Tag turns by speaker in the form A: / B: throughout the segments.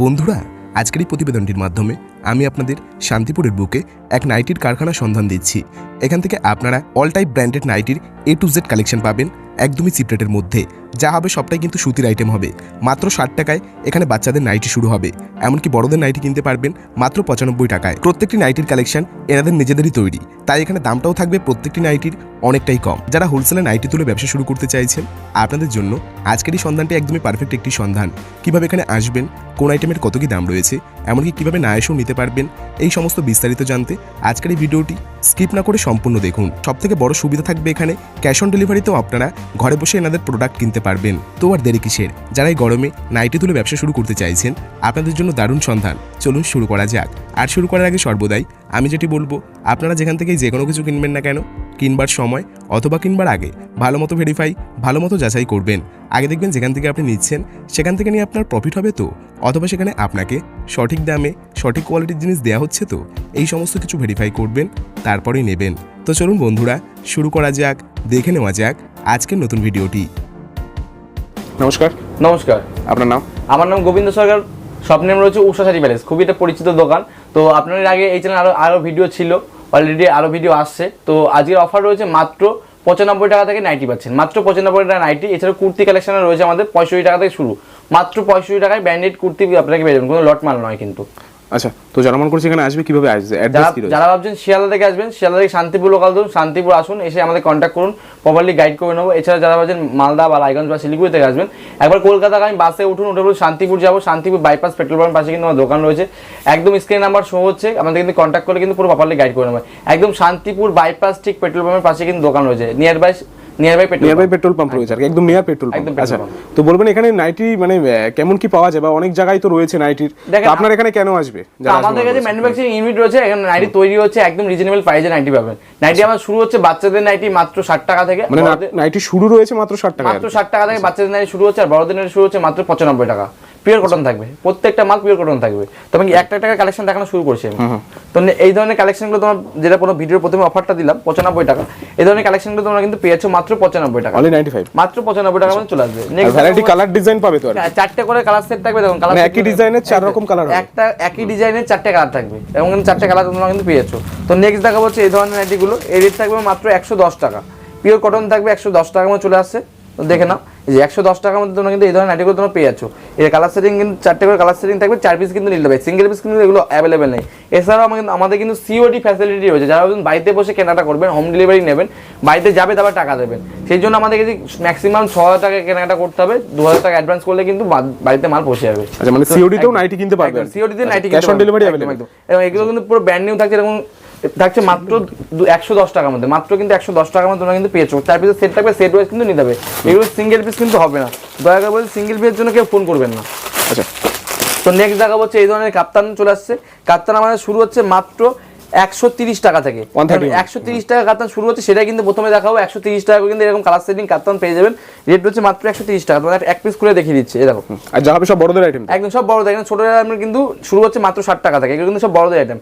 A: বন্ধুরা, আজকের এই প্রতিবেদনটির মাধ্যমে আমি আপনাদের শান্তিপুরের বুকে এক নাইটির কারখানা সন্ধান দিচ্ছি। এখান থেকে আপনারা অল টাইপ ব্র্যান্ডেড নাইটির এ টু জেড কালেকশন পাবেন, একদমই চিপ রেটের মধ্যে। যা হবে সবটাই কিন্তু সুতির আইটেম হবে। মাত্র ষাট টাকায় এখানে বাচ্চাদের নাইটি শুরু হবে। এমনকি বড়দের নাইটি কিনতে পারবেন মাত্র পঁচানব্বই টাকায়। প্রত্যেকটি নাইটির কালেকশন এনাদের নিজেদেরই তৈরি। তাই এখানে দামটাও থাকবে প্রত্যেকটি নাইটির অনেকটাই কম। যারা হোলসেলে নাইটি তুলে ব্যবসা শুরু করতে চাইছেন, আপনাদের জন্য আজকের এই সন্ধানটি একদমই পারফেক্ট একটি সন্ধান। কীভাবে এখানে আসবেন, কোন আইটেমের কত কি দাম রয়েছে, এমনকি কীভাবে না এসেও নিতে পারবেন, এই সমস্ত বিস্তারিত জানতে আজকের এই ভিডিওটি স্কিপ না করে সম্পূর্ণ দেখুন। সব থেকে বড় সুবিধা থাকবে এখানে ক্যাশ অন ডেলিভারিতেও আপনারা ঘরে বসে এনাদের প্রোডাক্ট কিনতে পারবেন। তো আর দেরি কিসের? যারা এই গরমে নাইটি তুলে ব্যবসা শুরু করতে চাইছেন, আপনাদের জন্য দারুণ সন্ধান। চলুন শুরু করা যাক। আর শুরু করার আগে সর্বদাই আমি যেটি বলব, আপনারা যেখান থেকেই যে কোনো কিছু কিনবেন না কেন, কিনবার সময় অথবা কিনবার আগে ভালো মতো ভেরিফাই ভালো মতো যাচাই করবেন। আগে দেখবেন যেখান থেকে আপনি নিচ্ছেন, সেখান থেকে নিয়ে আপনার প্রফিট হবে তো? অথবা সেখানে আপনাকে সঠিক দামে, সঠিক কোয়ালিটির জিনিস দেওয়া হচ্ছে তো? এই সমস্ত কিছু ভেরিফাই করবেন, তারপরেই নেবেন। তো চলুন বন্ধুরা, শুরু করা যাক, দেখে নেওয়া যাক আজকের নতুন ভিডিওটি
B: নমস্কার।
C: নমস্কার।
B: আপনার নাম?
C: আমার নাম গোবিন্দ সরকার। স্বপ্নেম রয়েছে উষা শাড়ি প্যালেস খুবই একটা পরিচিত দোকান। তো আপনার আগে এই চ্যানেল আরও আরও ভিডিও ছিল। অলরেডি আরও ভিডিও আসছে। তো আজকের অফার রয়েছে মাত্র পঁচানব্বই টাকা থেকে নাইটি পাচ্ছেন। মাত্র পঁচানব্বই টাকা নাইটি এছাড়া কুর্তি কালেকশনে রয়েছে আমাদের পঁয়ষট্টি টাকা থেকে শুরু। মাত্র পঁয়ষট্টি টাকায় ব্র্যান্ডেড কুর্তি আপনাকে পেয়ে যাবেন। কোনো লট মাল নয় কিন্তু।
B: আচ্ছা তো যারা মনে করছে এখানে আসবে কীভাবে আসবে?
C: যারা
B: অ্যাড্রেস কি
C: যারা ভাবছেন শিয়ালদা থেকে আসবেন শিয়ালদা থেকে শান্তিপুর লোকাল ধরুন শান্তিপুর আসুন এসে আমাদের কন্ট্যাক্ট করুন প্রপারলি গাইড করে নেব। এছাড়া যারা ভাবছেন মালদা বা রায়গঞ্জ বা শিলিগুড়ি থেকে আসবেন একবার কলকাতা আমি বাসে উঠুন উঠে বলুন শান্তিপুর যাব শান্তিপুর বাইপাস পেট্রোল পাম্প পাশে কিন্তু আমার দোকান রয়েছে। একদম স্ক্রিন নাম্বার শো হচ্ছে আমাদের কিন্তু কন্ট্যাক্ট করে কিন্তু পুরো প্রপারলি গাইড করে নেবে। একদম শান্তিপুর বাইপাস ঠিক পেট্রোল পাম্পের পাশে কিন্তু দোকান রয়েছে। Nearby nearby petrol
B: nearby petrol pump রয়েছে আর একদম নিয়ার পেট্রোল পাম্প আচ্ছা তো বলবেন এখানে নাইটি মানে কেমন কি পাওয়া যায় বা অনেক জায়গায় তো রয়েছে নাইটির আপনার এখানে কেন আসবে
C: আমাদের কাছে
B: করছে।
C: ম্যানুফ্যাকচারিং ইউনিট রয়েছে এখানে নাইটি তৈরি হচ্ছে একদম রিজনেবল প্রাইসে নাইটি পাবেন। নাইটি আমার শুরু হচ্ছে বাচ্চাদের নাইটি মাত্র ষাট টাকা থেকে।
B: মানে নাইটি শুরু রয়েছে মাত্র ষাট টাকা।
C: মাত্র ষাট টাকা থেকে বাচ্চাদের নাইটি শুরু হচ্ছে আর বড়দের নাইটি শুরু হচ্ছে মাত্র পঁচানব্বই টাকা। পিওর কটন থাকবে। প্রত্যেকটা মাল পিওর কটন থাকবে। তবে কি একটা টাকা কালেকশন দেখানো শুরু করছি আমি। তো এই ধরনের কালেকশনগুলো তোমার যেটা কোনো ভিডিওর প্রথমে অফারটা দিলাম পঁচানব্বই টাকা। এই ধরনের কালেকশনগুলো তোমরা কিন্তু পেয়েছ মাত্র পঁচানব্বই টাকা। মাত্র পঁচানব্বই টাকা মধ্যে চলে আসবে।
B: ভ্যারাইটি কালার ডিজাইন পাবে তো
C: চারটে করে কালার সেট থাকবে দেখুন কালার
B: মানে একই ডিজাইনের চার রকম কালার
C: একটা একই ডিজাইনের চারটে কালার থাকবে। এবং কিন্তু চারটে কালার তোমরা কিন্তু পেয়েছ। তো নেক্সট দেখাবো হচ্ছে এই ধরনের নাইটিগুলো এই রেট থাকবে মাত্র একশো দশ টাকা। পিওর কটন থাকবে একশো দশ টাকার মধ্যে চলে আসছে। দেখে নাও এই যে একশো দশ টাকার মধ্যে তোমরা কিন্তু এই ধরনের নাইটিগুলো তোমরা পেয়ে যাচ্ছ। এর কালার সেটিং কিন্তু চারটে করে কালার সেটিং থাকবে চার পিস কিন্তু নিতে হবে সিঙ্গেল পিস কিন্তু এগুলো অ্যাভেলেবেল নেই। এছাড়াও আমাদের আমাদের কিন্তু সিওডি ফ্যাসিলিটি রয়েছে। যারা বাড়িতে বসে কেনাটা করবেন হোম ডেলিভারি নেবেন বাড়িতে যাবে তারপর টাকা দেবেন। সেই জন্য আমাদের কাছে ম্যাক্সিমাম ছ হাজার টাকা কেনাকাটা করতে হবে। দু হাজার টাকা অ্যাডভান্স করলে কিন্তু বাড়িতে মাল পৌঁছে যাবে।
B: আচ্ছা মানে সিওডি তেও নাইটি কিনতে পারবে
C: সিওডি তে nighty
B: cash on delivery available
C: একদম। এবং এগুলো কিন্তু পুরো ব্র্যান্ড নিউ থাকছে এরকম থাকছে মাত্র একশো দশ টাকার মধ্যে। মাত্র কিন্তু একশো দশ টাকার মধ্যে তোমরা কিন্তু পেয়েছ। তার পিছনে সেট থাকবে সেট ওয়াইজ কিন্তু নিতে হবে এগুলো সিঙ্গেল পিস কিন্তু হবে না। দয়া করে বলছি সিঙ্গেল পিসের জন্য কেউ ফোন করবেন না।
B: আচ্ছা।
C: তো নেক্সট দেখা হচ্ছে এই ধরনের কাপ্তান চলে আসছে। কাপ্তান আমাদের শুরু হচ্ছে মাত্র একশো তিরিশ টাকা থেকে। একশো তিরিশ টাকা কাপ্তান শুরু হচ্ছে সেটা কিন্তু প্রথমে দেখাবো। একশো তিরিশ টাকা কিন্তু এরকম কালার সেটিং কাপ্তান পেয়ে যাবেন। রেট হচ্ছে মাত্র একশো তিরিশ টাকা। এক পিস খুলে দেখিয়ে দিচ্ছে দেখো।
B: আর যা হবে সব বড়দের আইটেম
C: একদম সব বড়দের এখানে ছোট আইটেম কিন্তু শুরু হচ্ছে মাত্র ষাট টাকা থেকে। এগুলো কিন্তু সব বড়দের আইটেম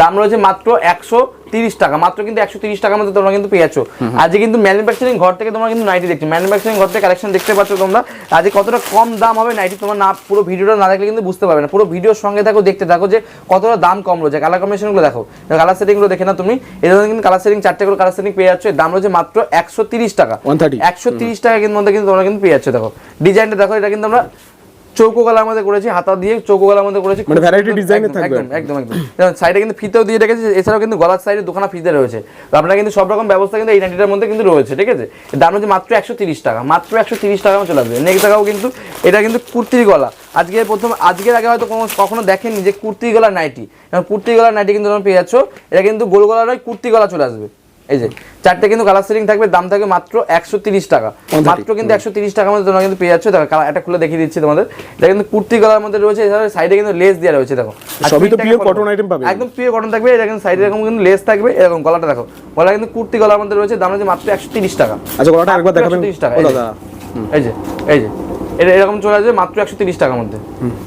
C: দাম রয়েছে মাত্র একশো তিরিশ টাকা। মাত্র কিন্তু একশো তিরিশ টাকার মধ্যে তোমরা কিন্তু পেয়ে যাচ্ছ আজকে কিন্তু ম্যানুফ্যাকচারিং ঘর থেকে তোমরা কিন্তু নাইটি দেখছ। ম্যানুফ্যাকচারিং ঘর থেকে কালেকশন দেখতে পাচ্ছ তোমরা। আজকে কতটা কম দাম হবে নাইটি তোমার না পুরো ভিডিওটা না দেখলে কিন্তু বুঝতে পারবে না। পুরো ভিডিওর সঙ্গে থাকো দেখতে থাকো যে কতটা দাম কম রয়েছে। কালার কম্বিনেশনগুলো দেখো। কালার সেটিংগুলো দেখে না তুমি। এই ধরনের কিন্তু কালার সেটিং চারটে করে কালার সেটিং পেয়ে যাচ্ছে। দাম রয়েছে মাত্র একশো তিরিশ টাকা।
B: 130
C: একশো তিরিশ টাকা কিন্তু মধ্যে কিন্তু তোমরা কিন্তু পেয়ে যাচ্ছে দেখো। ডিজাইনটা দেখো এটা কিন্তু আমরা চৌকো গলার মধ্যে করেছি হাতা দিয়ে চৌকো গলার মধ্যে করেছি।
B: মানে এর
C: একদম,
B: থাকবে।
C: একদম একদম। একদম সাইডে কিন্তু ফিতেও দিয়ে রেখেছি এছাড়াও কিন্তু গলার সাইডে দুখানা ফিতে রয়েছে। তো আপনারা কিন্তু সব রকম ব্যবস্থা কিন্তু এই নাইটিটার মধ্যে কিন্তু রয়েছে ঠিক আছে? দাম হচ্ছে মাত্র একশো তিরিশ টাকা মাত্র একশো তিরিশ টাকা চলে আসবে। নেক্সট দেখাও কিন্তু এটা কিন্তু কুর্তির গলা। আজকে প্রথম আজকের আগে হয়তো কোনো কখনো দেখেননি যে কুর্তি গলার নাইটি। কুর্তি গলার নাইটি কিন্তু তোমরা পেয়ে যাচ্ছ এটা কিন্তু গোল গলা নয় কুর্তি গলা চলে আসবে। এই যে চারটে কিন্তু কালার সেটিং থাকবে দাম থাকবে মাত্র একশো তিরিশ টাকা। মাত্র কিন্তু একশো তিরিশ টাকার মধ্যে তোমরা কিন্তু পেয়ে যাচ্ছ। দেখো কালার একটা খুলে দেখিয়ে দিচ্ছি তোমাদের। এটা কিন্তু কুর্তি গলার মধ্যে রয়েছে এছাড়া সাইডে কিন্তু লেস দেওয়া রয়েছে দেখো।
B: সবই তো cotton item পাবে।
C: একদম পিওর কটন থাকবে এটা কিন্তু সাইডে এরকম কিন্তু লেস থাকবে এরকম গলাটা দেখো। গলা কিন্তু কুর্তি গলার মধ্যে রয়েছে দাম হচ্ছে মাত্র একশো তিরিশ টাকা।
B: আচ্ছা গলাটা একবার দেখাবেন।
C: 130 টাকা, এই যে এই যে। এটা এরকম চলে আসবে মাত্র একশো তিরিশ টাকার মধ্যে।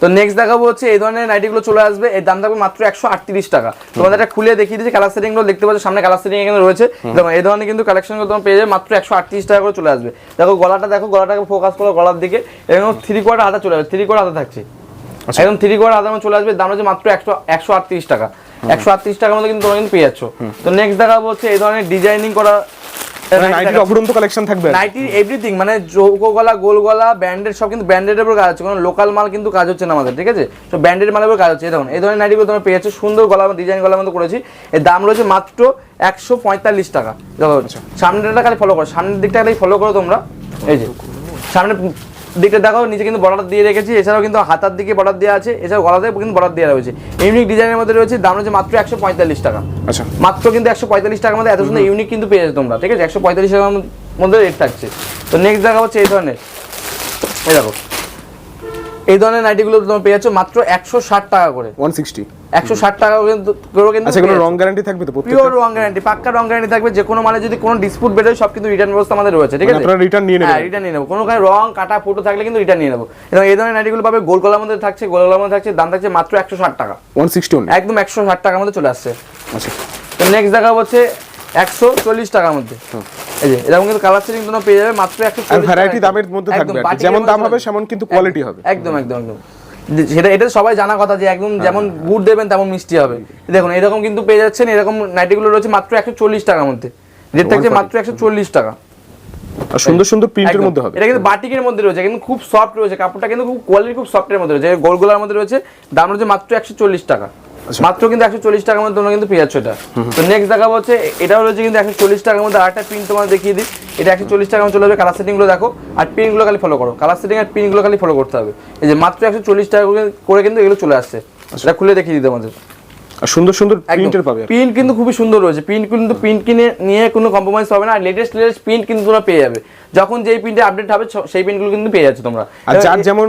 C: তো নেক্সট দেখাবো হচ্ছে এই ধরনের নাইটিগুলো চলে আসবে। এর দাম থাকবে মাত্র একশো আটত্রিশ টাকা। তোমাদের একটা খুলে দেখিয়ে দিচ্ছি কালার সেটিংগুলো দেখতে পাচ্ছ সামনে কালার সেটিং এখানে রয়েছে। এই ধরনের কিন্তু কালেকশন তোমার পেয়ে যাবে মাত্র একশো আটত্রিশ টাকা করে চলে আসবে। দেখো গলাটা দেখো গলাটাকে ফোকাস করো গলার দিকে। এবং থ্রি কোয়ার্টার হাতে চলে আসবে থ্রি কোয়ার্টার হাতে থাকছে। একদম থ্রি কোয়ার আদামে চলে আসবে দাম হচ্ছে মাত্র একশো একশো আটত্রিশ টাকা। একশো আটত্রিশ টাকার মধ্যে কিন্তু তোমরা কিন্তু পেয়ে যাচ্ছ। তো নেক্সট দেখাবো হচ্ছে এই ধরনের ডিজাইনিং করা
B: নাইটির অফুরন্ত কালেকশন থাকবে
C: নাইটির এভরিথিং মানে চৌকো গলা গোল গলা ব্যান্ডেড সব কিন্তু ব্যান্ডেডের উপর কাজ হচ্ছে কোনো লোকাল মাল কিন্তু কাজ হচ্ছে না আমাদের ঠিক আছে? তো ব্যান্ডেড মালের উপর কাজ হচ্ছে এই দেখুন এই ধরনের নাইটিগুলো তোমরা পেয়েছ সুন্দর গলা ডিজাইন গলার মতো করেছি। এর দাম রয়েছে মাত্র একশো পঁয়তাল্লিশ টাকা দেখো সামনেটা খালি ফলো করো সামনের দিকটা খালি ফলো করো তোমরা এই যে সামনে দিকটা দেখো নিচে কিন্তু বর্ডার দিয়ে রেখেছি এছাড়াও কিন্তু হাতার দিকে বর্ডার দেওয়া আছে এছাড়াও গলাতে কিন্তু বর্ডার দেওয়া রয়েছে। ইউনিক ডিজাইনের মধ্যে রয়েছে দাম রয়েছে মাত্র একশো পঁয়তাল্লিশ টাকা।
B: আচ্ছা।
C: মাত্র কিন্তু একশো পঁয়তাল্লিশ টাকার মধ্যে এত সুন্দর ইউনিক কিন্তু পেয়ে যাচ্ছে তোমরা ঠিক আছে? একশো পঁয়তাল্লিশ টাকার মধ্যে রেট থাকছে। তো নেক্সট দেখা হচ্ছে এই ধরনের। এই দেখো এই ধরনের নাইটিগুলো তোমরা পেয়ে যাচ্ছ মাত্র একশো ষাট টাকা করে।
B: ওয়ান সিক্সটি
C: একশো ষাট টাকা করে কিন্তু
B: আচ্ছা কোনো রং গ্যারান্টি থাকবে তো
C: পিওর রং গ্যারান্টি পাক্কা রং গ্যারান্টি থাকবে যে কোনো মানে যদি কোনো ডিসপুট বেরোয় সব কিন্তু রিটার্ন ব্যবস্থা আমাদের রয়েছে ঠিক
B: মানে
C: আছে?
B: আপনারা রিটার্ন নিয়ে
C: হ্যাঁ রিটার্ন নিয়ে নেব। কোনো কারণে রং কাটা ফুটো থাকলে কিন্তু রিটার্ন নিয়ে নেব। এবং এই ধরনের নাইটিগুলো পাবে গোল গলার মধ্যে থাকছে গোল গলার মধ্যে থাকছে দাম থাকছে মাত্র একশো ষাট টাকা।
B: ওয়ান সিক্সটি
C: একদম একশো ষাট টাকার মধ্যে চলে আসছে।
B: আচ্ছা।
C: তো নেক্সট দেখা হচ্ছে একশো চল্লিশ টাকার মধ্যে। এই যে এরকম কিন্তু কালার সেটিং তোমরা পেয়ে যাবে মাত্র একশো
B: ভ্যারাইটি দামের মধ্যে থাকবে যেমন দাম হবে সেমন কিন্তু কোয়ালিটি হবে।
C: একদম একদম একদম। সেটা এটা সবাই জানা কথা যে একদম
B: হ্যাঁ,
C: যেমন গুড় দেবেন তেমন মিষ্টি হবে। দেখুন এরকম কিন্তু পেয়ে যাচ্ছেন এরকম নাইটিগুলো রয়েছে মাত্র একশো চল্লিশ টাকার মধ্যে। রেট থাকছে মাত্র একশো চল্লিশ টাকা।
B: আর সুন্দর সুন্দর প্রিন্টের মধ্যে হবে।
C: এটা কিন্তু বাটিকের মধ্যে রয়েছে কিন্তু খুব সফট রয়েছে। কাপড়টা কিন্তু খুব কোয়ালিটি খুব সফটের মধ্যে রয়েছে। গোলগোলার মধ্যে রয়েছে দাম রয়েছে মাত্র একশো চল্লিশ টাকা। মাত্র কিন্তু একশো চল্লিশ টাকার মধ্যে তোমরা কিন্তু পেয়ে যাচ্ছ এটা। তো নেক্সট দেখাবো হচ্ছে এটা হলো যে কিন্তু একশো চল্লিশ টাকার মধ্যে আরেকটা পিন তোমার দেখিয়ে দিই। এটা একশো চল্লিশ টাকার মধ্যে চলে যাবে কালার সেটিংগুলো দেখো। আর পিনগুলো খালি ফলো করো। কালার সেটিং আর পিনগুলো খালি ফলো করতে হবে। এই যে মাত্র একশো চল্লিশ টাকা করে- কিন্তু এগুলো চলে আসছে। সেটা খুলে দেখিয়ে দিতে আমাদের
B: সুন্দর সুন্দর প্রিন্টের পাবে
C: প্রিন্ট কিন্তু খুবই সুন্দর রয়েছে। প্রিন্ট কিন্তু প্রিন্ট কিনে নিয়ে কোনো কম্প্রোমাইজ হবে না। আর লেটেস্ট লেটেস্ট প্রিন্ট কিন্তু তোমরা পেয়ে যাবে। যখন যেই প্রিন্টে আপডেট হবে সেই প্রিন্টগুলো কিন্তু পেয়ে যাচ্ছে তোমরা।
B: আর যার যেমন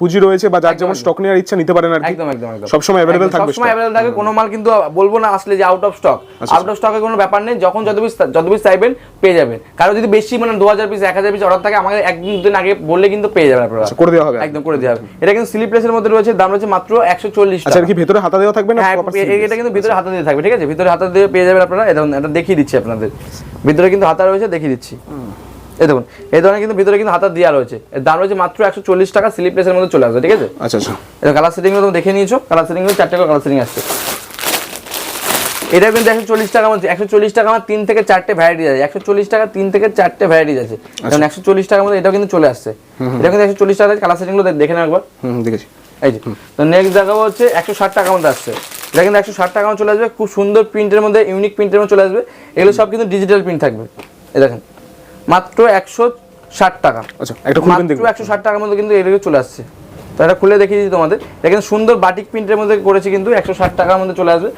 B: পুঁজি রয়েছে বা যার যেমন স্টক নেওয়ার ইচ্ছা নিতে পারেন আর
C: একদম একদম একদম।
B: সবসময় অ্যাভেলেবেল
C: একদম,
B: থাকবে stock।
C: অ্যাভেলেবল থাকবে। কোনো মাল কিন্তু বলব না আসলে যে আউট অফ স্টক
B: আচ্ছা,
C: আউট অফ স্টকের কোনো ব্যাপার নেই। যখন যত পিস যত পিস চাইবেন পেয়ে যাবেন। কারও যদি বেশি মানে দু হাজার পিস এক হাজার পিস অর্ডার থাকে আমাকে একদিন দুদিন আগে বললে কিন্তু পেয়ে যাবেন আপনারা।
B: আচ্ছা, করে দেওয়া হবে
C: একদম করে দেওয়া হবে। এটা কিন্তু স্লিপলেসের মধ্যে রয়েছে। দাম রয়েছে মাত্র একশো চল্লিশ
B: আচ্ছা কি ভেতরে হাতা দেওয়া থাকবে না
C: এটা কিন্তু ভিতরে হাতা দিয়ে থাকবে ঠিক আছে? ভিতরে হাতা দিয়ে পেয়ে যাবেন আপনারা। এটা দেখিয়ে দিচ্ছি আপনাদের। ভিতরে কিন্তু হাতা রয়েছে দেখিয়ে দিচ্ছি। এই দেখুন এই ধরনের কিন্তু ভিতরে কিন্তু হাতা দেওয়া রয়েছে। দাম রয়েছে মাত্র একশো চল্লিশ টাকা স্লিপলেসের মধ্যে চলে আসবে ঠিক আছে?
B: আচ্ছা আচ্ছা।
C: এটা কালার তুমি দেখে নিয়েছো। কালার চারটে করে কালার সেটিং আসছে। এটা কিন্তু একশো চল্লিশ টাকা মধ্যে একশো চল্লিশ টাকা আমার তিন থেকে চারটে ভ্যারাইটি আছে। একশো চল্লিশ টাকা তিন থেকে চারটে ভ্যারাইটি আছে। কারণ একশো চল্লিশ টাকার মধ্যে এটাও কিন্তু চলে আসছে। এটা কিন্তু একশো চল্লিশ টাকা কালার সেটিংগুলো দেখে নাও একবার।
B: দেখেছি।
C: এই যে তো নেক্সট দেখাবো হচ্ছে একশো ষাট টাকার মধ্যে আসছে। এটা কিন্তু একশো ষাট মধ্যে চলে আসবে। খুব সুন্দর প্রিন্টের মধ্যে ইউনিক প্রিন্টের মধ্যে চলে আসবে। এগুলো সব কিন্তু ডিজিটাল প্রিন্ট থাকবে। এ দেখেন মাত্র একশো ষাট টাকা।
B: আচ্ছা একটা
C: মাত্র একশো ষাট টাকার মধ্যে কিন্তু এগুলো চলে আসছে। তো এটা খুলে দেখিয়ে দিই তোমাদের। এটা কিন্তু সুন্দর বাটিক প্রিন্টের মধ্যে করেছি কিন্তু একশো ষাট টাকার মধ্যে চলে আসবে।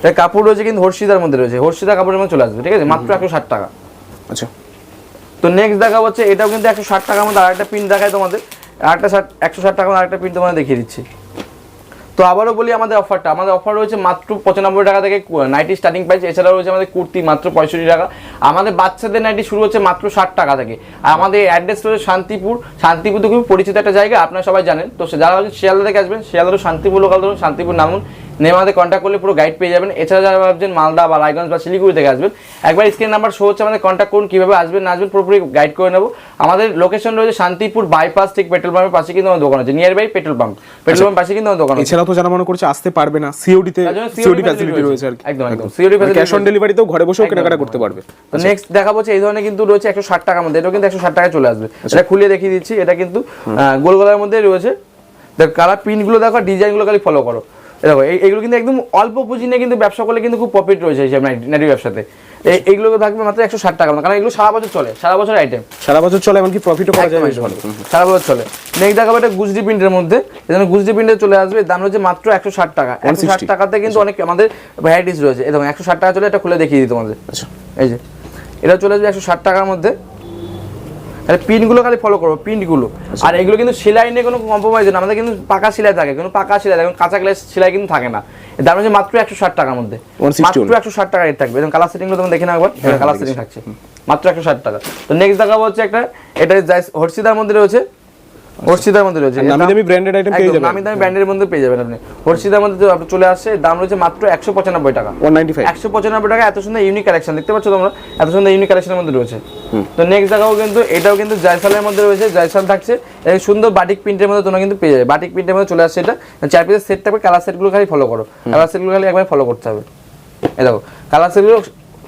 C: এটা কাপড় রয়েছে কিন্তু হর্ষিদার মধ্যে রয়েছে। হর্ষিদা কাপড়ের মধ্যে চলে আসবে ঠিক আছে? মাত্র একশো ষাট টাকা।
B: আচ্ছা।
C: তো নেক্সট দেখা হচ্ছে এটাও কিন্তু একশো ষাট টাকার মধ্যে আরেকটা প্রিন্ট দেখায় তোমাদের। আরেকটা ষাট একশো ষাট টাকার মধ্যে আরেকটা প্রিন্ট তোমাদের দেখিয়ে দিচ্ছি। তো আবারও বলি আমাদের অফারটা আমাদের অফার রয়েছে মাত্র পঁচানব্বই টাকা থেকে নাইটি স্টার্টিং প্রাইস এছাড়াও রয়েছে আমাদের কুর্তি মাত্র পঁয়ষট্টি টাকা। আমাদের বাচ্চাদের নাইটি শুরু হচ্ছে মাত্র ষাট টাকা থেকে। আর আমাদের অ্যাড্রেস রয়েছে শান্তিপুর। শান্তিপুর তো খুবই পরিচিত একটা জায়গা, আপনারা সবাই জানেন। তো যারা শিয়ালদা থেকে আসবেন, শিয়ালদারও শান্তিপুর লোকাল ধরুন, শান্তিপুর নামুন। নেমে আমাদের কন্ট্যাক্ট করলে পুরো গাইড পেয়ে যাবেন। এছাড়া যারা ভাবছেন মালদা বা রায়গঞ্জ বা শিলিগুড়ি থেকে আসবেন একবার স্ক্রিন নাম্বার শো হচ্ছে আমাদের কন্ট্যাক্ট করুন কীভাবে আসবেন না আসবেন পুরোপুরি গাইড করে নেব। আমাদের লোকেশন রয়েছে শান্তিপুর বাইপাস ঠিক পেট্রোল পাম্পের পাশে কিন্তু আমার দোকান আছে। Nearby petrol pump petrol pump পাশে কিন্তু আমার দোকান আছে।
B: এছাড়াও তো যারা মনে করছে আসতে পারবে না। সিওডি তে
C: তার জন্য COD
B: সিওডি ফ্যাসিলিটি রয়েছে আর
C: একদম, একদম। COD facility
B: cash on. ডেলিভারিতেও ঘরে বসেও কেনাকাটা করতে পারবে।
C: তো নেক্সট দেখা হচ্ছে এই ধরনের কিন্তু রয়েছে একশো ষাট টাকার মধ্যে। এটাও কিন্তু একশো ষাট টাকায় চলে আসবে। এটা খুলে দেখিয়ে দিচ্ছি। এটা কিন্তু গোল গলার মধ্যে রয়েছে। দেখো কালার প্রিন্টগুলো দেখো ডিজাইনগুলো খালি ফলো করো। দেখো এইগুলো কিন্তু একদম অল্প পুঁজি নিয়ে কিন্তু ব্যবসা করলে কিন্তু খুব প্রফিট রয়েছে এইসব নাইটি ব্যবসাতে। এই এইগুলো থাকবে মাত্র একশো ষাট টাকা। কারণ এগুলো সারা বছর চলে সারা বছর আইটেম
B: সারা বছর চলে এমনকি প্রফিটও করা যায় ভালো।
C: সারা বছর চলে। নেক্সট দেখাবো এটা গুজরি প্রিন্টের মধ্যে। এখানে গুজরি প্রিন্টে চলে আসবে দাম রয়েছে মাত্র একশো ষাট টাকা। একশো ষাট টাকাতে কিন্তু অনেক আমাদের ভ্যারাইটিস রয়েছে। এবং একশো ষাট টাকা চলে এটা খুলে দেখিয়ে দিই তোমাদের।
B: আচ্ছা
C: এই যে। এটা চলে আসবে একশো ষাট টাকার মধ্যে। তাহলে পিনগুলো খালি ফলো করব পিনগুলো। আর এগুলো কিন্তু সেলাই নিয়ে কোনো কম্প্রোমাইজ না আমাদের কিন্তু পাকা সেলাই থাকে কোনো পাকা সেলাই থাকে কাঁচা গ্লাস সেলাই কিন্তু থাকে না। দাম হচ্ছে মাত্র একশো ষাট টাকার মধ্যে। মাত্র একশো ষাট টাকা রেট থাকবে। এবং কালার সেটিংগুলো তুমি দেখে নাও একবার
B: হ্যাঁ,
C: কালার সেটিং থাকছে। মাত্র একশো ষাট টাকা। তো নেক্সট দেখাবো হচ্ছে একটা এটা হর্ষিদার মধ্যে রয়েছে। হর্ষিদার মধ্যে রয়েছে।
B: নামি দামি branded item পেয়ে যাবেন।
C: নামি দামি ব্র্যান্ডের মধ্যে পেয়ে যাবেন আপনি। হর্ষিদার মধ্যে তো আপনার চলে আসছে দাম রয়েছে মাত্র একশো পঁচানব্বই টাকা।
B: ওয়ান নাইনটি ফাইভ
C: একশো পঁচানব্বই টাকা এত সুন্দর ইউনিক কালেকশন দেখতে পাচ্ছ তোমরা? এত সুন্দর ইউনিক কালেকশনের মধ্যে রয়েছে। তো নেক্সট দেখাও কিন্তু এটাও কিন্তু জয়সালের মধ্যে রয়েছে জয়সাল থাকছে। এই সুন্দর বাটিক প্রিন্টের মধ্যে তোমরা কিন্তু পেয়ে যাবে। বাটিক প্রিন্টের মধ্যে চলে আসছে এটা। চার পিসের সেট থাকবে কালার সেটগুলো খালি ফলো করো। কালার সেটগুলো খালি একবার ফলো করতে হবে। এই দেখো কালার সেটগুলো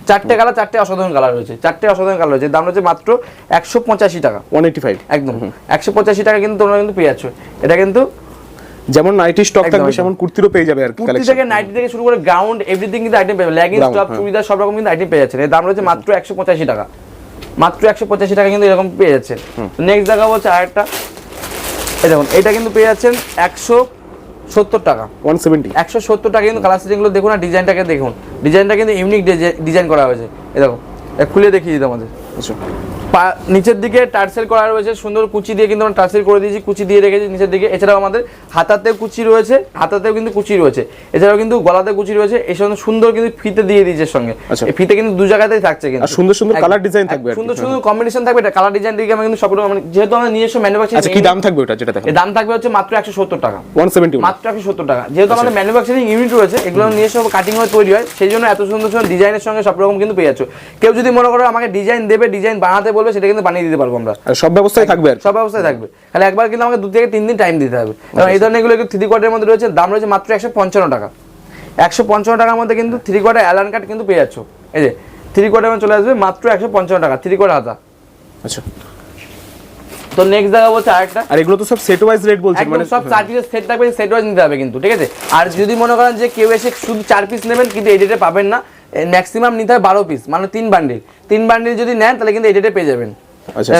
C: চারটে কালার চারটে অসাধারণ কালার রয়েছে। চারটে অসাধারণ কালার রয়েছে। দাম রয়েছে মাত্র একশো পঁচাশি টাকা।
B: ওয়ান এইটি ফাইভ
C: একদম একশো পঁচাশি টাকা কিন্তু তোমরা কিন্তু পেয়ে যাচ্ছ। এটা কিন্তু
B: যেমন নাইটি স্টক থাকবে। সেমন কুর্তিরও পেয়ে যাবে আর কি
C: কুর্তি থেকে নাইটি থেকে শুরু করে গ্রাউন্ড এভরিথিং কিন্তু আইটেম পেয়ে যাবে।
B: লেগিংস
C: টপ
B: হ্যাঁ।
C: চুড়িদার সব রকম কিন্তু আইটেম পেয়ে যাচ্ছেন। এর দাম রয়েছে মাত্র একশো পঁচাশি টাকা। মাত্র একশো পঁচাশি টাকা কিন্তু এরকম পেয়ে যাচ্ছেন। নেক্সট দেখা হচ্ছে আরেকটা। এই দেখুন এটা কিন্তু পেয়ে যাচ্ছেন একশো সত্তর টাকা।
B: ওয়ান সেভেন্টি
C: একশো সত্তর টাকা কিন্তু কালার সিটিংগুলো দেখুন আর ডিজাইনটাকে দেখুন। ডিজাইনটা কিন্তু ইউনিক ডিজাইন করা হয়েছে। এই দেখো খুলে দেখিয়ে দিতে আমাদের
B: আচ্ছা।
C: নিচের দিকে টার্সেল করা রয়েছে সুন্দর কুচি দিয়ে কিন্তু আমরা টার্সেল করে দিয়েছি কুচি দিয়ে রেখেছি নিচের দিকে। এছাড়াও আমাদের হাতাতেও কুচি রয়েছে হাতাতেও কিন্তু কুচি রয়েছে। এছাড়াও কিন্তু গলাতে কুচি রয়েছে এই সঙ্গে সুন্দর কিন্তু ফিতে দিয়ে দিয়েছে সঙ্গে।
B: আচ্ছা।
C: এই ফিতে কিন্তু দু জায়গাতেই থাকছে কিন্তু।
B: সুন্দর সুন্দর কালার
C: ডিজাইন
B: থাকবে
C: সুন্দর। সুন্দর কম্বিনেশন থাকবে এটা কালার ডিজাইন দিকে আমরা কিন্তু সব রকম- মানে যেহেতু আমাদের নিজস্ব ম্যানুফ্যাকচারিং
B: আচ্ছা কি দাম থাকবে ওটা যেটা দেখো
C: এর দাম থাকবে হচ্ছে মাত্র একশো সত্তর টাকা।
B: ওয়ান সেভেন্টি
C: মাত্র একশো সত্তর টাকা। যেহেতু আমাদের ম্যানুফ্যাকচারিং ইউনিট রয়েছে এগুলো নিজস্ব কাটিং হয়ে তৈরি হয় সেই জন্য এত সুন্দর সুন্দর ডিজাইনের সঙ্গে সব রকম কিন্তু পেয়ে যাচ্ছ। কেউ যদি মনে করো আমাকে ডিজাইন দেবে ডিজাইন বানাতে বলবে সেটা কিন্তু বানিয়ে দিতে পারব আমরা।
B: সব ব্যবস্থায় থাকবে
C: সব ব্যবস্থায় থাকবে। খালি একবার কিন্তু আমাকে দু থেকে তিন দিন টাইম দিতে হবে। এবং এই ধরনের এগুলো থ্রি কোয়ার্টের মধ্যে রয়েছে দাম রয়েছে মাত্র একশো পঞ্চান্ন টাকা। একশো পঞ্চান্ন টাকার মধ্যে কিন্তু থ্রি কোয়ার্টার অ্যালান কার্ড কিন্তু পেয়ে যাচ্ছ। এই যে থ্রি কোয়ার্টার চলে আসবে মাত্র একশো পঞ্চান্ন টাকা থ্রি কোয়ার্টার হাতা
B: আচ্ছা।
C: তো নেক্সট দেখা বলছে আরেকটা।
B: আর এগুলো তো সব সেট ওয়াইজ রেট
C: একদম
B: মানে
C: সব চার পিসের সেট থাকবে সেট ওয়াইজ নিতে হবে কিন্তু ঠিক আছে? আর যদি মনে করেন যে কেউ এসে শুধু চার পিস নেবেন কিন্তু এই ডেটে পাবেন না ম্যাক্সিমাম নিতে হবে বারো পিস মানে তিন বান্ডিল তিন বান্ডিল যদি নেন তাহলে কিন্তু এই ডেটে পেয়ে যাবেন।
B: আচ্ছা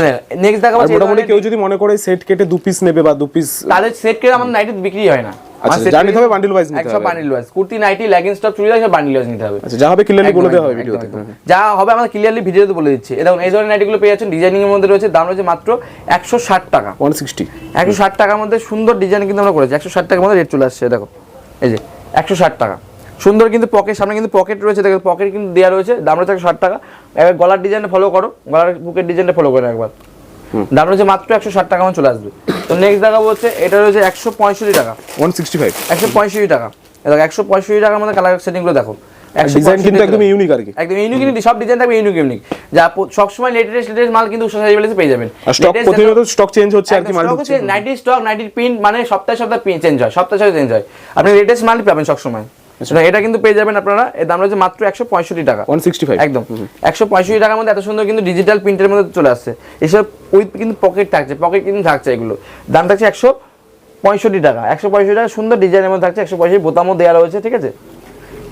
C: নেক্সট দেখা
B: আর মোটামুটি কেউ যদি মনে করে সেট কেটে দু পিস নেবে বা দু পিস
C: তাদের সেট করে আমাদের নাইটি বিক্রি হয় না।
B: আচ্ছা, যা নিতে হবে bundle wise নিতে
C: একশো
B: হবে।
C: Bundle wise kurti nighty leggings top churidar সব বান্ডিল ওয়াইজ নিতে হবে।
B: আচ্ছা যা হবে ক্লিয়ারলি বলে দেওয়া হবে ভিডিওতে
C: একদম, একদম। যা হবে আমাদের ক্লিয়ারলি ভিডিওতে বলে দিচ্ছি। এবং এই ধরনের নাইটিগুলো পেয়ে যাচ্ছেন। ডিজাইনিং এর মধ্যে রয়েছে দাম রয়েছে মাত্র একশো ষাট টাকা।
B: ওয়ান সিক্সটি
C: একশো ষাট টাকার মধ্যে সুন্দর ডিজাইন কিন্তু আমরা করেছি। একশো ষাট টাকার মধ্যে রেট চলে আসছে দেখো। এই যে একশো ষাট টাকা। সুন্দর কিন্তু পকেট সামনে কিন্তু পকেট রয়েছে দেখো পকেট কিন্তু দেওয়া রয়েছে দাম রয়েছে ষাট টাকা। এবার গলার ডিজাইনটা ফলো করো গলার বুকের ডিজাইনটা ফলো করো একবার। দাম রয়েছে মাত্র একশো ষাট টাকা চলে আসবে। তো নেক্সট দেখাবো হচ্ছে এটা রয়েছে একশো পঁয়ষট্টি টাকা।
B: ওয়ান সিক্সটি ফাইভ
C: একশো পঁয়ষট্টি টাকা। দেখো একশো পঁয়ষট্টি টাকার মধ্যে কালার সেটিংগুলো দেখো।
B: ডিজাইন কিন্তু একদম ইউনিক আর কি।
C: একদম ইউনিক ইউনিক সব ডিজাইন থাকবে ইউনিক ইউনিক যা সবসময় লেটেস্ট লেটেস্ট মাল কিন্তু পেয়ে যাবেন।
B: স্টক প্রতিনিয়ত স্টক চেঞ্জ হচ্ছে আর কি মাল
C: স্টক হচ্ছে মানে সপ্তাহে সপ্তাহে চেঞ্জ হয় সপ্তাহে সপ্তাহে চেঞ্জ হয়। আপনি লেটেস্ট মাল পাবেন সবসময়।
B: আচ্ছা।
C: তো এটা কিন্তু পেয়ে যাবেন আপনারা। এর দাম রয়েছে মাত্র একশো পঁয়ষট্টি টাকা।
B: ওয়ান সিক্সটি ফাইভ
C: একদম। একশো পঁয়ষট্টি টাকার মধ্যে এত সুন্দর কিন্তু ডিজিটাল প্রিন্টের মধ্যে চলে আসছে। এসব উইথ কিন্তু পকেট থাকছে। পকেট কিন্তু থাকছে এগুলো। দাম থাকছে একশো পঁয়ষট্টি টাকা। একশো পঁয়ষট্টি টাকা সুন্দর ডিজাইনের মধ্যে থাকছে। একশো পঁয়ষট্টি বোতামও দেওয়া রয়েছে ঠিক আছে?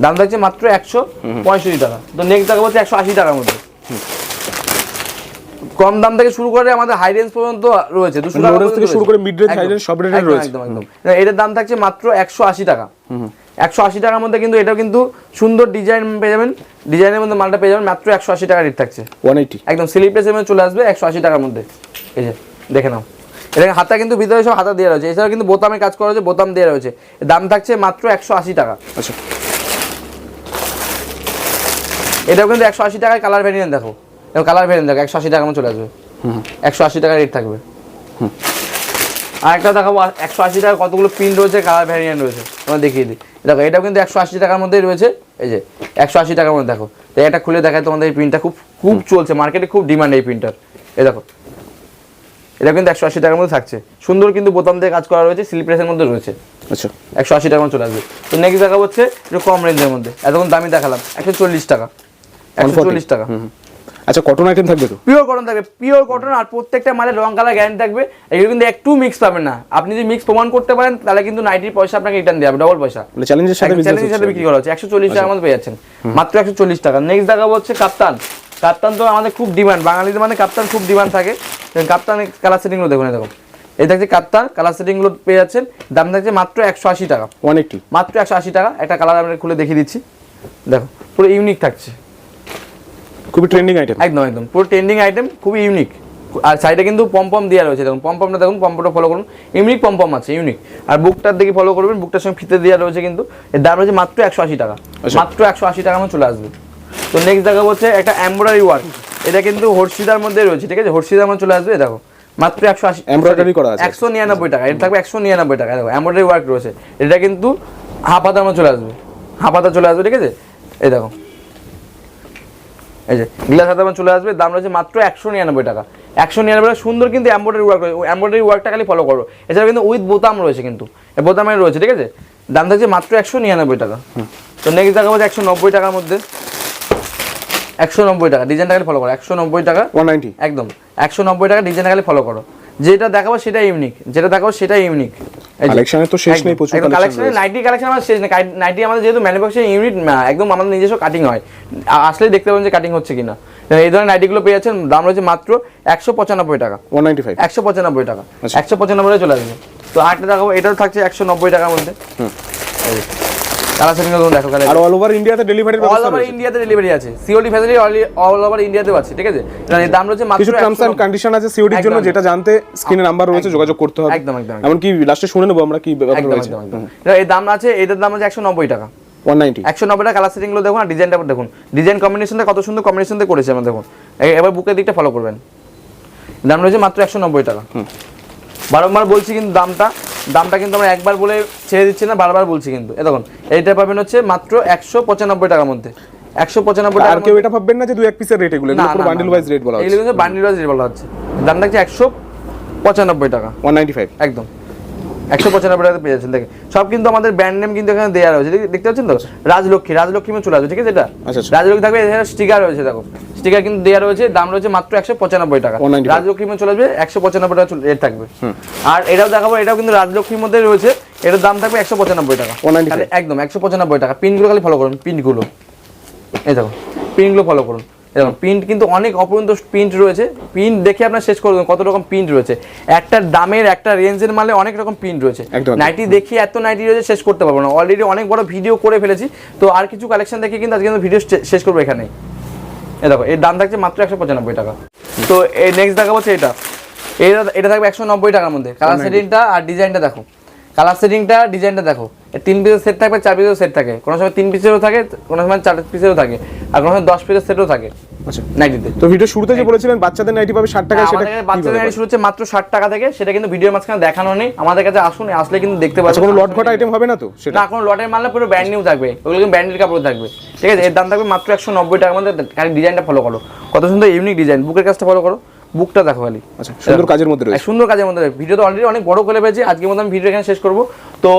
C: দাম থাকছে মাত্র একশো পঁয়ষট্টি টাকা। তো নেক্সট টাকা বলছে একশো আশি টাকার মধ্যে। কম দাম থেকে শুরু করে আমাদের হাই রেঞ্জ পর্যন্ত রয়েছে। দুশো টাকা
B: থেকে শুরু করে range, high
C: একদম,
B: range সব
C: একদম,
B: রয়েছে।
C: একদম একদম। এটার দাম থাকছে মাত্র একশো আশি টাকা। একশো আশি টাকার মধ্যে কিন্তু এটাও কিন্তু সুন্দর ডিজাইন পেয়ে যাবেন। ডিজাইনের মধ্যে মালটা পেয়ে যাবেন মাত্র একশো আশি টাকা রেট থাকছে।
B: ওয়ান এইটি
C: একদম স্লিপলেসের মধ্যে চলে আসবে একশো আশি টাকার মধ্যে। এই যে দেখে নাও। এটা হাতা কিন্তু ভিতরে সব হাতা দেওয়া রয়েছে। এছাড়াও কিন্তু বোতামে কাজ করা রয়েছে বোতাম দেওয়া রয়েছে। দাম থাকছে মাত্র একশো আশি টাকা।
B: আচ্ছা।
C: এটাও কিন্তু একশো আশি টাকায় কালার ভ্যারিয়েন্ট দেখো। এবং কালার ভ্যারিয়েন্ট দেখো একশো আশি টাকার মতো চলে আসবে। হুম। একশো আশি টাকা রেট থাকবে। হুম। আর একটা দেখাবো একশো আশি টাকা কতগুলো প্রিন্ট রয়েছে কালার ভ্যারিয়েন্ট রয়েছে। তোমার দেখিয়ে দিই। দেখো এটাও কিন্তু একশো আশি টাকার মধ্যেই রয়েছে। এই যে একশো আশি টাকার মধ্যে দেখো। তো এটা খুলে দেখায় তোমাদের এই প্রিন্টটা খুব খুব চলছে। মার্কেটে খুব ডিমান্ড এই প্রিন্টার এই দেখো এটা কিন্তু একশো আশি টাকার মধ্যে থাকছে। সুন্দর কিন্তু বোতাম দিয়ে কাজ করা রয়েছে স্লিপ্রেসের মধ্যে রয়েছে।
B: আচ্ছা।
C: একশো আশি টাকার মতো চলে আসবে। তো নেক্সট দেখা হচ্ছে একটু কম রেঞ্জের মধ্যে। এতক্ষণ দামি দেখালাম একশো চল্লিশ টাকা। একশো চল্লিশ টাকা।
B: আচ্ছা কটন আইটেম থাকবে তো?
C: পিওর কটন থাকবে পিওর কটন আর প্রত্যেকটা মালের রং কালার গ্যারান্টি থাকবে। এগুলো কিন্তু একটু মিক্স পাবেন না। আপনি যদি মিক্স প্রমাণ করতে পারেন তাহলে কিন্তু নাইটির পয়সা আপনাকে রিটার্ন দেওয়া হবে ডবল পয়সা।
B: চ্যালেঞ্জের সাথে
C: চ্যালেঞ্জের সাথে বিক্রি করা হচ্ছে। একশো চল্লিশ টাকার মধ্যে পেয়ে যাচ্ছেন। মাত্র একশো চল্লিশ টাকা। নেক্সট দেখাবো হচ্ছে কাপ্তান। কাপ্তান তো আমাদের খুব ডিমান্ড বাঙালিদের মানে কাপ্তান খুব ডিমান্ড থাকে। কাপ্তান কালার সেটিংগুলো দেখুন দেখো এই থাকছে কাপ্তান কালার সেটিংগুলো পেয়ে যাচ্ছেন। দাম থাকছে মাত্র একশো আশি টাকা।
B: ওয়ান এইটি
C: মাত্র একশো আশি টাকা। একটা কালার আমরা খুলে দেখিয়ে দিচ্ছি। দেখো পুরো ইউনিক থাকছে।
B: খুবই ট্রেন্ডিং আইটেম
C: একদম একদম। পুরো ট্রেন্ডিং আইটেম খুবই ইউনিক আর সাইডে কিন্তু পম্পম দেওয়া রয়েছে। দেখুন পম্পমটা দেখুন পম্পমটা ফলো করুন। ইউনিক পম্পম আছে ইউনিক আর বুকটার দিকে ফলো করবেন বুকটার সঙ্গে ফিতে দেওয়া রয়েছে কিন্তু। এর দাম রয়েছে মাত্র একশো আশি টাকা।
B: আচ্ছা।
C: মাত্র একশো আশি টাকা চলে আসবে। তো নেক্সট দেখা হচ্ছে একটা এমব্রয়ডারি ওয়ার্ক এটা কিন্তু হর্ষিদার মধ্যে রয়েছে ঠিক আছে? হর্ষিদার মধ্যে চলে আসবে দেখো। মাত্র একশো আশি
B: Embroidery করা আছে।
C: একশো নিরানব্বই টাকা। এটা থাকবে একশো নিরানব্বই টাকা। দেখো এমব্রয়ডারি ওয়ার্ক রয়েছে। এটা কিন্তু হাফ হাতার মধ্যে চলে আসবে। হাফ হাতা চলে আসবে ঠিক আছে? এই দেখো। এই যে গ্লাস হাতে চলে আসবে দাম রয়েছে মাত্র একশো নিরানব্বই টাকা। একশো নিরানব্বই টাকা সুন্দর কিন্তু এম্ব্রয়ডারি ওয়ার্ক রয়েছে। এম্ব্রয়ডারি ওয়ার্কটা খালি ফলো করো। এছাড়া কিন্তু উইথ বোতাম রয়েছে কিন্তু। বোতামের বোতামে রয়েছে ঠিক আছে? দাম থাকছে মাত্র একশো নিরানব্বই টাকা। তো নেক্সট দেখা হচ্ছে একশো নব্বই টাকার মধ্যে। একশো নব্বই টাকা ডিজাইনটা খালি ফলো করো। একশো নব্বই টাকা।
B: ওয়ান নাইনটি
C: একদম। একশো নব্বই টাকা ডিজাইনটা খালি ফলো করো। যেটা দেখাবো সেটা ইউনিক যেটা দেখাবো সেটা ইউনিক
B: কালেকশনের তো শেষ নেই প্রচুর কালেকশন
C: কালেকশনে নাইটি কালেকশন আমাদের শেষ নেই। নাইটি আমাদের যেহেতু ম্যানুফ্যাকচারিং ইউনিট একদম আমাদের নিজস্ব কাটিং হয়। আ- আসলেই দেখতে পাবেন যে কাটিং হচ্ছে কিনা। এই ধরনের নাইটিগুলো পেয়ে যাচ্ছেন দাম রয়েছে মাত্র একশো পঁচানব্বই টাকা।
B: ওয়ান নাইনটি ফাইভ
C: একশো পঁচানব্বই টাকা।
B: আচ্ছা।
C: একশো পঁচানব্বই চলে আসবে। তো আরেকটা দেখাবো এটাও থাকছে একশো নব্বই টাকার মধ্যে। কালার সেটিং দেখো কালার
B: আর অল ওভার ইন্ডিয়াতে ডেলিভারির
C: অল ওভার ইন্ডিয়াতে ডেলিভারি আছে। সিওডি ফ্যাসিলিটি অল ওভার ইন্ডিয়াতেও আছে ঠিক আছে? এর দাম রয়েছে মাত্র
B: কিছু টার্মস এন্ড কন্ডিশন আছে সিওডির জন্য যেটা জানতে স্ক্রিনে নাম্বার রয়েছে যোগাযোগ করতে হবে।
C: একদম, একদম, একদম।
B: এমনকি লাস্টে শুনে নেব আমরা কি ব্যাপার রয়েছে।
C: একদম একদম। এটা এই দাম আছে এটার দাম আছে একশো নব্বই টাকা।
B: ওয়ান নাইনটি
C: একশো নব্বই টাকা কালার সেটিংগুলো দেখুন আর ডিজাইনটা দেখুন। ডিজাইন কম্বিনেশনটা কত সুন্দর করেছে আমরা দেখুন। এবার বুকের দিকটা ফলো করবেন। দাম রয়েছে মাত্র একশো নব্বই টাকা। বারংবার বলছি কিন্তু দামটা দামটা কিন্তু আমরা একবার বলে ছেড়ে দিচ্ছি না বারবার বলছি কিন্তু। এ দেখুন এইটা পাবেন হচ্ছে মাত্র একশো পঁচানব্বই টাকার মধ্যে। একশো পঁচানব্বই
B: আর কেউ এটা ভাববেন না যে দুই এক পিসের রেট এগুলো বান্ডেল ওয়াইজ রেট বলা হচ্ছে।
C: এগুলো কিন্তু বান্ডিল ওয়াইজ রেট বলা হচ্ছে। দামটা হচ্ছে একশো পঁচানব্বই টাকা।
B: One ninety five.
C: একদম। একশো পঁচানব্বই টাকাতে পেয়ে যাচ্ছেন দেখে সব কিন্তু আমাদের ব্র্যান্ড নেম কিন্তু এখানে দেওয়া রয়েছে। দেখতে পাচ্ছেন তো? রাজলক্ষ্মী রাজলক্ষ্মী চলে আসবে ঠিক আছে এটা?
B: আচ্ছা, আচ্ছা।
C: রাজলক্ষ্মী থাকবে এখানে স্টিকার রয়েছে দেখো। স্টিকার কিন্তু দেওয়া রয়েছে দাম রয়েছে মাত্র একশো পঁচানব্বই টাকা।
B: 195
C: রাজলক্ষ্মী চলে আসবে একশো পঁচানব্বই টাকা রেট থাকবে। আর এটাও দেখাবো এটাও কিন্তু রাজলক্ষ্মীর মধ্যে রয়েছে। এটার দাম থাকবে একশো পঁচানব্বই টাকা। একদম একশো পঁচানব্বই টাকা। পিনগুলো খালি ফলো করুন পিনগুলো এই দেখো পিনগুলো ফলো করুন। দেখুন প্রিন্ট কিন্তু অনেক অপরন্ত প্রিন্ট রয়েছে। প্রিন্ট দেখে আপনার শেষ করে দেবেন কত রকম প্রিন্ট রয়েছে। একটা দামের একটা রেঞ্জের মালে অনেক রকম প্রিন্ট রয়েছে। নাইটি দেখি এত নাইটি রয়েছে শেষ করতে পারব না। অলরেডি অনেক বড় ভিডিও করে ফেলেছি। তো আর কিছু কালেকশন দেখে কিন্তু আজকে কিন্তু ভিডিও শেষ করব এখানে এ দেখো এর দাম থাকছে মাত্র একশো পঁচানব্বই টাকা। তো এই নেক্সট দেখা হচ্ছে এটা। এটা এটা থাকবে একশো নব্বই টাকার মধ্যে। কালার সেটিংটা আর ডিজাইনটা দেখো। কালার সেটিংটা ডিজাইনটা দেখো। তিন পিসের সেট থাকবে চার পিসের সেট থাকে। কোনো সময় তিন পিসেরও থাকে কোনো সময় চার পিসেরও থাকে। আর কোনো সময় দশ পিসের সেটও থাকে।
B: আচ্ছা।
C: নাইটিতে
B: তো। ভিডিও শুরুতে যে বলেছিলেন বাচ্চাদের নাইটি পাবে ষাট টাকা
C: হ্যাঁ,
B: সেটা
C: বাচ্চাদের নাইটি শুরু হচ্ছে মাত্র ষাট টাকা থেকে সেটা কিন্তু ভিডিওর মাঝখানে দেখানো নেই। আমাদের কাছে আসুন আসলে কিন্তু দেখতে
B: আচ্ছা
C: পাচ্ছেন
B: কোনো লট ঘটা আইটেম হবে না তো সেটা?
C: না কোনো লটের মাল পুরো ব্র্যান্ড নিউ থাকবে। ওগুলো কিন্তু ব্র্যান্ডের কাপড় থাকবে। ঠিক আছে? এর দাম থাকবে মাত্র একশো নব্বই টাকার মধ্যে খালি ডিজাইনটা ফলো করো। কত সুন্দর ইউনিক ডিজাইন বুকের কাজটা ফলো করো। বুকটা দেখো খালি।
B: আচ্ছা সুন্দর কাজের মধ্যে রয়েছে।
C: সুন্দর কাজের মধ্যে ভিডিও তো অলরেডি অনেক বড় করে পেয়েছি আজকে মধ্যে আমি ভিডিও এখানে শেষ করব। তো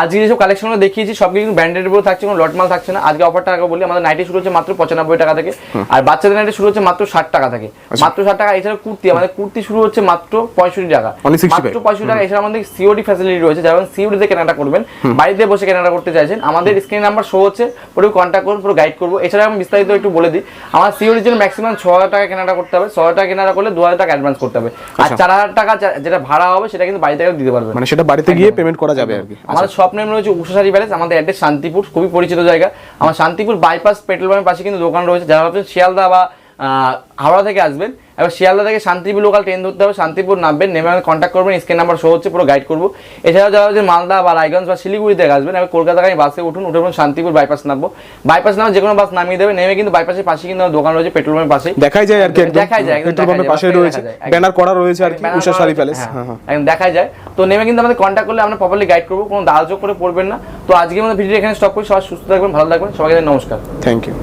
C: আজকে যেসব কালেকশনগুলো দেখিয়েছি সব কিন্তু ব্র্যান্ডের উপর থাকছে কোনো লট মাল থাকছে না। আজকে অফারটা আগে বলি আমাদের নাইটি শুরু হচ্ছে মাত্র পঁচানব্বই টাকা থেকে। আর বাচ্চাদের নাইটি শুরু হচ্ছে মাত্র ষাট টাকা থেকে। মাত্র ষাট টাকা এছাড়া কুর্তি আমাদের কুর্তি শুরু হচ্ছে মাত্র পঁয়ষট্টি টাকা। মাত্র পঁয়ষট্টি টাকা এছাড়া আমাদের সিওডি ফ্যাসিলিটি রয়েছে যেমন সিওডিতে কেনাটা করবেন। বাড়িতে বসে কেনাটা করতে চাইছেন আমাদের স্ক্রিন নাম্বার শো হচ্ছে পুরো কন্ট্যাক্ট করুন পুরো গাইড করব। এছাড়া আমি বিস্তারিত একটু বলে দিই আমার সিওডির জন্য ম্যাক্সিমাম ছ হাজার টাকা কেনাটা করতে হবে। ছ হাজার টাকা কেনাটা করলে দু হাজার টাকা অ্যাডভান্স করতে হবে। আর চার হাজার টাকা যেটা ভাড়া হবে সেটা কিন্তু বাড়ি থেকেও দিতে পারবে।
B: মানে সেটা বাড়িতে গিয়ে পেমেন্ট করা যাবে আর কি।
C: আমাদের শপ নেম রয়েছে উষাশারি প্যালেস, আমাদের অ্যাড্রেস শান্তিপুর, খুবই পরিচিত জায়গা। আমার শান্তিপুর বাইপাস পেট্রোল পাম্পের পাশে কিন্তু দোকান রয়েছে, যারা ভাবছেন শিয়ালদা বা হাওড়া থেকে আসবেন এবার শিয়ালদা থেকে শান্তিপুর লোকাল ট্রেন ধরতে হবে শান্তিপুর নামবেন নেমে আমাকে কন্ট্যাক্ট করবেন স্ক্রিন নাম্বার শো হচ্ছে পুরো গাইড করব। এছাড়াও যারা হচ্ছে মালদা বা রায়গঞ্জ বা শিলিগুড়ি থেকে আসবেন এবার কলকাতা থেকে বাসে উঠুন উঠে পড়ুন শান্তিপুর বাইপাস নামবো। বাইপাস নামে যে কোনো বাস নামিয়ে দেবে নেমে কিন্তু বাইপাসের পাশে কিন্তু দোকান রয়েছে পেট্রোল পাম্পের পাশে
B: দেখাই যায় আর কি একদম।
C: দেখাই যায়,
B: পেট্রোল পাম্পের পাশে রয়েছে।
C: একদম।
B: ব্যানার করা রয়েছে আর কি উষা শাড়ি প্যালেস
C: হ্যাঁ,
B: হ্যাঁ হ্যাঁ।
C: একদম দেখা যায়। তো নেমে কিন্তু আমাদের কন্ট্যাক্ট করলে আমরা প্রপারলি গাইড করব কোনো দাল করে পড়বেন না। তো আজকের মধ্যে ভিডিও এখানে স্টপ করি সবাই সুস্থ থাকবেন ভালো থাকবেন সবাইকে নমস্কার।
B: Thank you